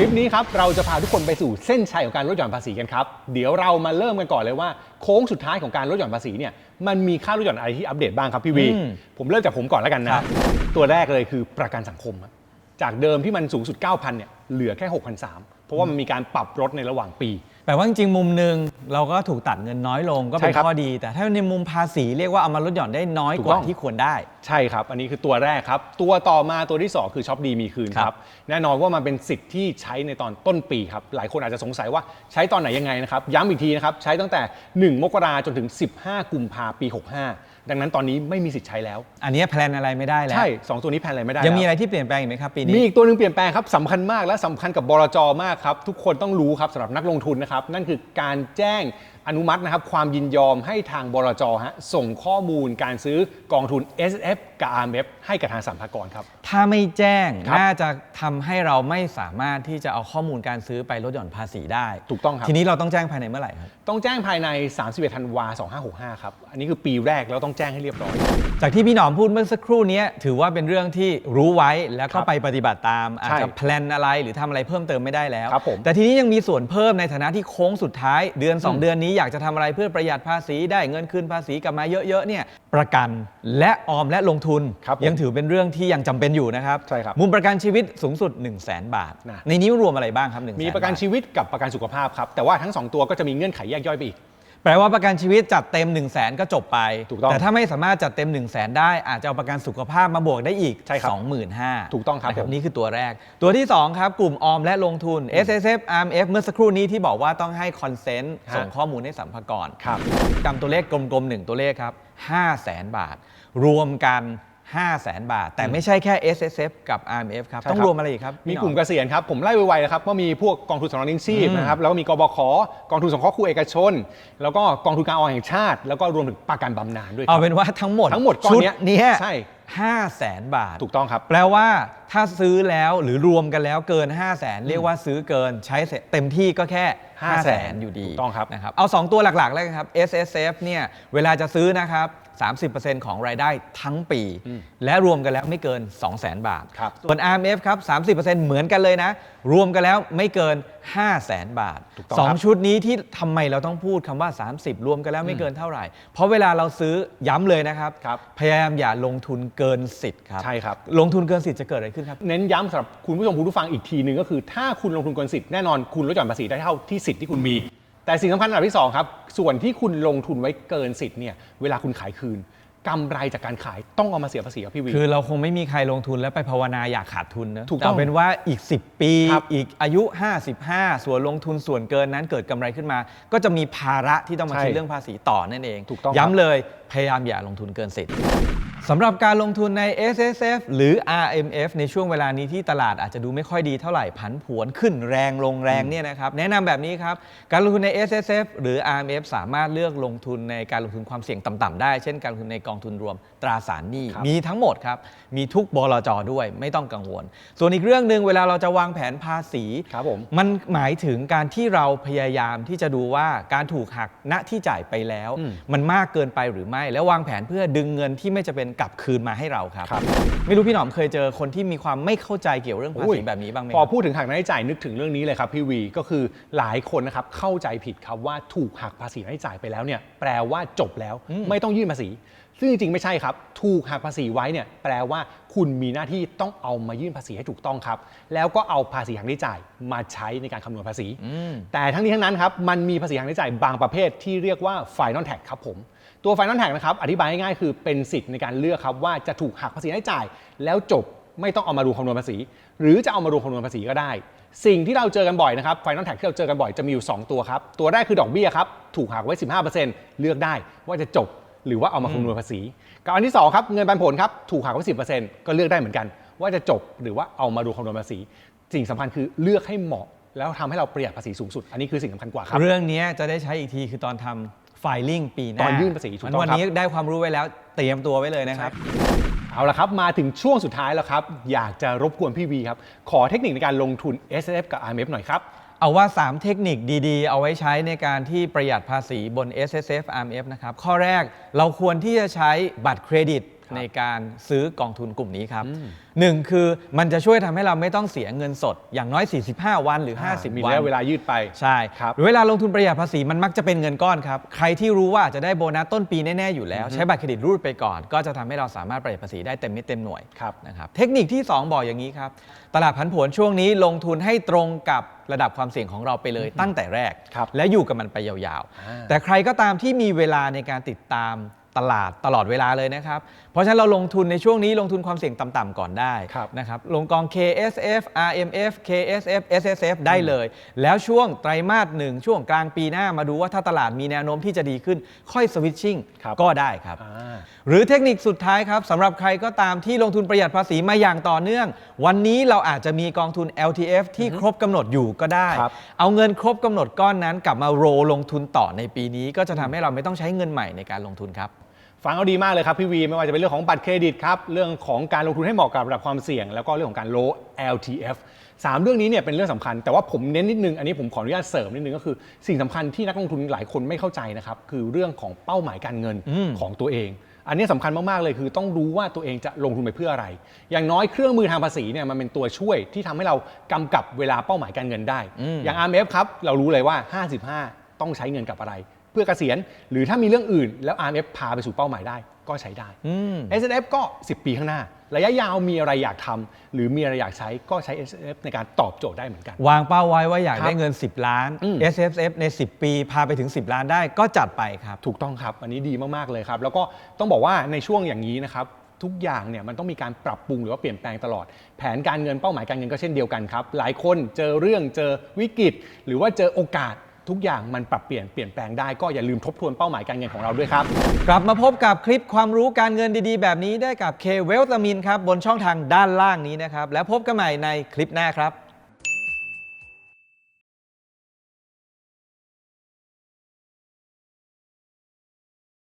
ลิปนี้ครับเราจะพาทุกคนไปสู่เส้นชัยของการลดหย่อนภาษีกันครับ เดี๋ยวเรามาเริ่มกันก่อนเลยว่าโค้งสุดท้ายของการลดหย่อนภาษีเนี่ยมันมีค่าลดหย่อนอะไรที่อัปเดตบ้างครับพี่วี อืมผมเริ่มจากผมก่อนแล้วกันคนะรับตัวแรกเลยคือประกันสังคมครับจากเดิมที่มันสูงสุด 9,000เนี่ยเหลือแค่ 6,300 เพราะว่ามันมีการปรับลดในระหว่างปี แปลว่าจริงๆมุมหนึ่งเราก็ถูกตัดเงินน้อยลงก็เป็นใช่ครับข้อดี แต่ถ้าในมุมภาษีเรียกว่าเอามาลดหย่อนได้น้อยถูกกว่าต้อง ที่ควรได้ ใช่ครับ อันนี้คือตัวแรกครับ ตัวต่อมาตัวที่ 2 คือช็อปดีมีคืนคครัรับบ แน่นอนว่ามันเป็นสิทธิ์ที่ใช้ในตอนต้นปีครับ หลายคนอาจจะสงสัยว่าใช้ตอนไหนยังไงนะครับ ย้ำอีกทีนะครับ ใช้ตั้งแต่ 1 มกราจนถึง 15 กุมภาปี 65 ดังนั้นตอนนี้ไม่มีสิทธิ์ใช้แล้ว อันนี้แพลนอะไรไม่ได้แล้วใช่2ตัวนี้แพนอะไรไม่ได้ยังมีแล้วอะไรที่เปลี่ยนแปลงอีกไหมครับปีมีนี้อีกตัวหนึ่งเปลี่ยนแปลงครับสำคัญมากและสำคัญกับบลจมากครับทุกคนต้องรู้ครับสำหรับนักลงทุนนะครับนั่นคือการแจ้งอนุมัตินะครับความยินยอมให้ทางบลจฮะส่งข้อมูลการซื้อกองทุน S F กับ R M F ให้กับทางสัมภากรครับ ถ้าไม่แจ้งครับ น่าจะทำให้เราไม่สามารถที่จะเอาข้อมูลการซื้อไปลดหย่อนภาษีได้ ถูกต้องครับ ทีนี้เราต้องแจ้งภายในเมื่อไหร่ครับ ต้องแจ้งภายใน 31ธันวา2565 ครับ อันนี้คือปีแรกแล้วต้องแจ้งให้เรียบร้อย จากที่พี่หนอมพูดเมื่อสักครู่นี้ถือว่าเป็นเรื่องที่รู้ไว้แล้วก็ครับไปปฏิบัติตาม อาจใช่จะแพลนอะไรหรือทำอะไรเพิ่มเติมไม่ได้แล้ว ครับผมแต่ทีนี้ยังมีส่วนเพิ่มในฐานะที่โค้งสุดท้ายเดือน อืม2 เดือนนี้อยากจะทำอะไรเพื่อประหยัดภาษีได้เงินคืนภาษีกลับมาเยอะๆเนี่ยประกันและออมและลงทุนครับผมยังถือเป็นเรื่องที่ยังจำเป็นอยู่นะครับใช่ครับมุมประกันชีวิตสูงสุด 1 0 0 0 0แบาทนะในนี้รวมอะไรบ้างครับ1 0 0 0 0มีประกันชีวิตกับประกันสุขภาพครับแต่ว่าทั้ง 2 ตัวก็จะมีเงื่อนไขแยกย่อยไปอีก แปลว่าประกันชีวิตจัดเต็ม 1 0 0 0 0แก็จบไป ถูกต้องแต่ถ้าไม่สามารถจัดเต็ม 1 0 0 0 0แได้อาจจะเอาประกันสุขภาพมาบวกได้อีก ใช่ครับ25,000ถูกต้องครับนะผม นี่คือตัวแรก ตัวที่ 2 ครับ กลุ่มออมและลงทุน S S F R M F เมื่อสักครู่นี้ที่บอกว่าต้องให้คอนเซนต์ฮะ ส่งข้อมูลให้สัมภากร ครับ จำตัวเลขกลมๆ1ตัวเลขครับ 5 0 0แสนบาท รวมกัน 5 0 0แสนบาท แต่ไม่ใช่แค่ S S F กับ R M F ครับใช่ต้องครับรวมอะไรอีกครับมีพี่หนอกลุ่มเกษียณครับ ผมไล่ไวๆนะครับว่ามีพวกกองทุนสำรองเลี้ยงชีพอืมนะครับแล้วก็มีกบขกองทุนสงเคราะห์ครูเอกชน แล้วก็กองทุนการออมแห่งชาติ แล้วก็รวมถึงประกันบำนาญด้วยคเอารับ เป็นว่าทั้งหมดทั้งหมดก้อนชุดเนี้ยเนี้ยใช่ ห้าแสนบาท ถูกต้องครับ แปลว่าถ้าซื้อแล้วหรือรวมกันแล้วเกิน 5 0 0แสนเรียกว่าซื้อเกินใช้เสร็จเต็มที่ก็แค่ 5 0 0แสนอยู่ดีถูกต้องครับนะครับเอา 2 ตัวหลักๆแล้วกันครับ S S F เนี่ยเวลาจะซื้อนะครับ 30%ของรายได้ทั้งปี และรวมกันแล้วไม่เกิน 2 0 0แสนบาท ครับส่วน R M F ครับ 30%เหมือนกันเลยนะ รวมกันแล้วไม่เกิน 5 0 0แสนบาท ถูกต้องสองครับชุดนี้ที่ทำไมเราต้องพูดคำว่า 30 รวมกันแล้วไม่เกินเท่าไหร่ เพราะเวลาเราซื้อย้ำเลยนะครับ ครับ พยายามอย่าลงทุนเกินสิทธิ์ครับ ใช่ครับ ลงทุนเกินสิทธิ์จะเกิดอะไรขึ้นครับ เน้นย้ำสำหรับคุณผู้ชมคุณผู้ฟังอีกทีหนึ่งก็คือ ถ้าคุณลงทุนเกินสิทธิ์แน่นอนคุณลดหย่อนภาษีได้เท่าที่สิทธิ์ที่คุณมี แต่สิ่งสำคัญอันดับที่สองครับส่วนที่คุณลงทุนไว้เกินสิทธิ์เนี่ยเวลาคุณขายคืนกำไรจากการขายต้องเอามาเสียภาษีครับพี่วี คือเราคงไม่มีใครลงทุนแล้วไปภาวนาอยากขาดทุนนะถูกต้องแต่เป็นว่าอีก 10 ปี ครับอีกอายุ 55 ส่วนลงทุนส่วนเกินนั้นเกิดกำไรขึ้นมา ก็จะมีภาระที่ต้องมาใช่คิดเรื่องภาษีต่อนั่นเอง ถูกต้องครับ ย้ำเลยพยายามอย่าลงทุนเกินสิทธิ์ สำหรับการลงทุนใน S S F หรือ R M F ในช่วงเวลานี้ที่ตลาดอาจจะดูไม่ค่อยดีเท่าไหร่ผันผวนขึ้นแรงลงแรงเนี่ยนะครับแนะนำแบบนี้ครับ การลงทุนใน S S F หรือ R M F สามารถเลือกลงทุนในการลงทุนความเสี่ยงต่ำๆได้ เช่นการลงทุนในกองทุนรวมตราสารหนี้ครับมีทั้งหมดครับ มีทุกบลจด้วยไม่ต้องกังวล ส่วนอีกเรื่องหนึ่งเวลาเราจะวางแผนภาษีครับผมมันหมายถึงการที่เราพยายามที่จะดูว่าการถูกหักณที่จ่ายไปแล้วอืมมันมากเกินไปหรือไม่ แล้ววางแผนเพื่อดึงเงินที่ไม่จะเป็นกลับคืนมาให้เราครับ ครับ ไม่รู้พี่หนอมเคยเจอคนที่มีความไม่เข้าใจเกี่ยวเรื่องภาอุ้ษียแบบนี้บ้างไหมพอครับ พูดถึงหักรายจ่ายนึกถึงเรื่องนี้เลยครับพี่วีก็คือหลายคนนะครับเข้าใจผิดครับว่าถูกหักภาษีรายจ่ายไปแล้วเนี่ยแปลว่าจบแล้วอืมไม่ต้องยื่นภาษี ซึ่งจริงๆไม่ใช่ครับ ถูกหักภาษีไว้เนี่ยแปลว่าคุณมีหน้าที่ต้องเอามายื่นภาษีให้ถูกต้องครับ แล้วก็เอาภาษีหักรายจ่ายมาใช้ในการคำนวณภาษีอืมแต่ทั้งนี้ทั้งนั้นครับมันมีภาษีหักรายจ่ายบางประเภทที่เรียกว่า final tax ครับผม ตัว final tax นะครับอธิบายง่ายๆคือเป็นสิทธิ์ในการเลือกครับว่าจะถูกหักภาษีรายจ่าย แล้วจบไม่ต้องเอามารวมคำนวณภาษี หรือจะเอามารวมคำนวณภาษีก็ได้ สิ่งที่เราเจอกันบ่อยนะครับ final tax ที่เราเจอกันบ่อยจะมีอยู่ 2 ตัวครับ ตัวแรกคือดอกเบี้ยครับถูกหักไว้ 15%เลือกได้ว่าจะจบหรือว่าเอามาคำนวณภาษีกับอันที่2ครับเงินปันผลครับถูกหักไว้ 10%ก็เลือกได้เหมือนกัน ว่าจะจบหรือว่าเอามารวมคำนวณภาษี สิ่งสำคัญคือเลือกให้เหมาะแล้วทำให้เราประหยัดภาษีสูงสุด อันนี้คือสิ่งสำคัญกว่าครับ เรื่องนี้จะได้ใช้อีกทีคือตอนทำ filing ปีหน้าตอนยื่นภาษีถูกต้องวันครับนี้ได้ความรู้ไว้แล้วเตรียมตัวไว้เลยนะครับ เอาละครับ มาถึงช่วงสุดท้ายแล้วครับ อยากจะรบกวนพี่วีครับ ขอเทคนิคในการลงทุน S F กับ R M F หน่อยครับ เอาว่า 3 เทคนิคดีๆ เอาไว้ใช้ในการที่ประหยัดภาษีบน S S F R M F นะครับ ข้อแรกเราควรที่จะใช้บัตรเครดิต ในการซื้อกองทุนกลุ่มนี้ครับอืมหนึ่งคือมันจะช่วยทำให้เราไม่ต้องเสียเงินสด อย่างน้อย 45 วันหรือ 50มีวันระยะเวลายืดไปใช่ครับเวลาลงทุนประหยัดภาษีมันมักจะเป็นเงินก้อนครับ ใครที่รู้ว่าจะได้โบนัสต้นปีแน่ ๆ อยู่แล้ว ใช้บัตรเครดิตรูดไปก่อน ก็จะทำให้เราสามารถประหยัดภาษีได้เต็มเม็ดเต็มหน่วยครับนะครับเทคนิคที่ 2 บอกอย่างนี้ครับตลาดผันผวนช่วงนี้ลงทุนให้ตรงกับระดับความเสี่ยงของเราไปเลยตั้งแต่แรกครับและอยู่กับมันไปยาวอ่าๆแต่ใครก็ตามที่มีเวลาในการติดตาม ตลาดตลอดเวลาเลยนะครับ เพราะฉะนั้นเราลงทุนในช่วงนี้ลงทุนความเสี่ยงต่ำๆก่อนได้ครับนะครับลงกอง KSF RMF KSF SSF ได้เลย แล้วช่วงไตรมาสหนึ่งช่วงกลางปีหน้ามาดูว่าถ้าตลาดมีแนวโน้มที่จะดีขึ้นค่อยสวิตชิ่งครับก็ได้ครับอ่าหรือเทคนิคสุดท้ายครับสำหรับใครก็ตามที่ลงทุนประหยัดภาษีมาอย่างต่อเนื่อง วันนี้เราอาจจะมีกองทุน LTF ที่ครบกำหนดอยู่ก็ได้ครับเอาเงินครบกำหนดก้อนนั้นกลับมาโรลลงทุนต่อในปีนี้ก็จะทำให้เราไม่ต้องใช้เงินใหม่ในการลงทุนครับ ฟังเอาดีมากเลยครับพี่วีไม่ว่าจะเป็นเรื่องของบัตรเครดิตครับเรื่องของการลงทุนให้เหมาะกับระดับความเสี่ยง แล้วก็เรื่องของการ low LTF สามเรื่องนี้เนี่ยเป็นเรื่องสำคัญ แต่ว่าผมเน้นนิดนึง อันนี้ผมขออนุญาตเสริมนิดนึงก็คือ สิ่งสำคัญที่นักลงทุนหลายคนไม่เข้าใจนะครับคือเรื่องของเป้าหมายการเงินอืมของตัวเอง อันนี้สำคัญมากๆเลยคือต้องรู้ว่าตัวเองจะลงทุนไปเพื่ออะไร อย่างน้อยเครื่องมือทางภาษีเนี่ยมันเป็นตัวช่วยที่ทำให้เรากำกับเวลาเป้าหมายการเงินได้อืมอย่าง RMF ครับเรารู้เลยว่า 55 ต้องใช้เงินกับอะไร เพื่อเกษียณหรือถ้ามีเรื่องอื่น แล้ว RMF พาไปสู่เป้าหมายได้ก็ใช้ได้ อืม S F ก็ 10 ปีข้างหน้า ระยะยาวมีอะไรอยากทำหรือมีอะไรอยากใช้ก็ใช้ S F ในการตอบโจทย์ได้เหมือนกัน วางเป้าไว้ว่าอยากครับได้เงิน 10 ล้าน อืม S F F ใน 10 ปีพาไปถึง 10 ล้านได้ก็จัดไปครับ ถูกต้องครับ อันนี้ดีมาก ๆ เลยครับ แล้วก็ต้องบอกว่าในช่วงอย่างนี้นะครับ ทุกอย่างเนี่ยมันต้องมีการปรับปรุงหรือว่าเปลี่ยนแปลงตลอด แผนการเงินเป้าหมายการเงินก็เช่นเดียวกันครับ หลายคนเจอเรื่องเจอวิกฤต หรือว่าเจอโอกาส ทุกอย่างมันปรับเปลี่ยนเปลี่ยนแปลงได้ก็อย่าลืมทบทวนเป้าหมายการเงินของเราด้วยครับ กลับมาพบกับคลิปความรู้การเงินดีๆ แบบนี้ได้กับเคเวลตามินครับบนช่องทางด้านล่างนี้นะครับแล้วพบกันใหม่ในคลิปหน้าครับ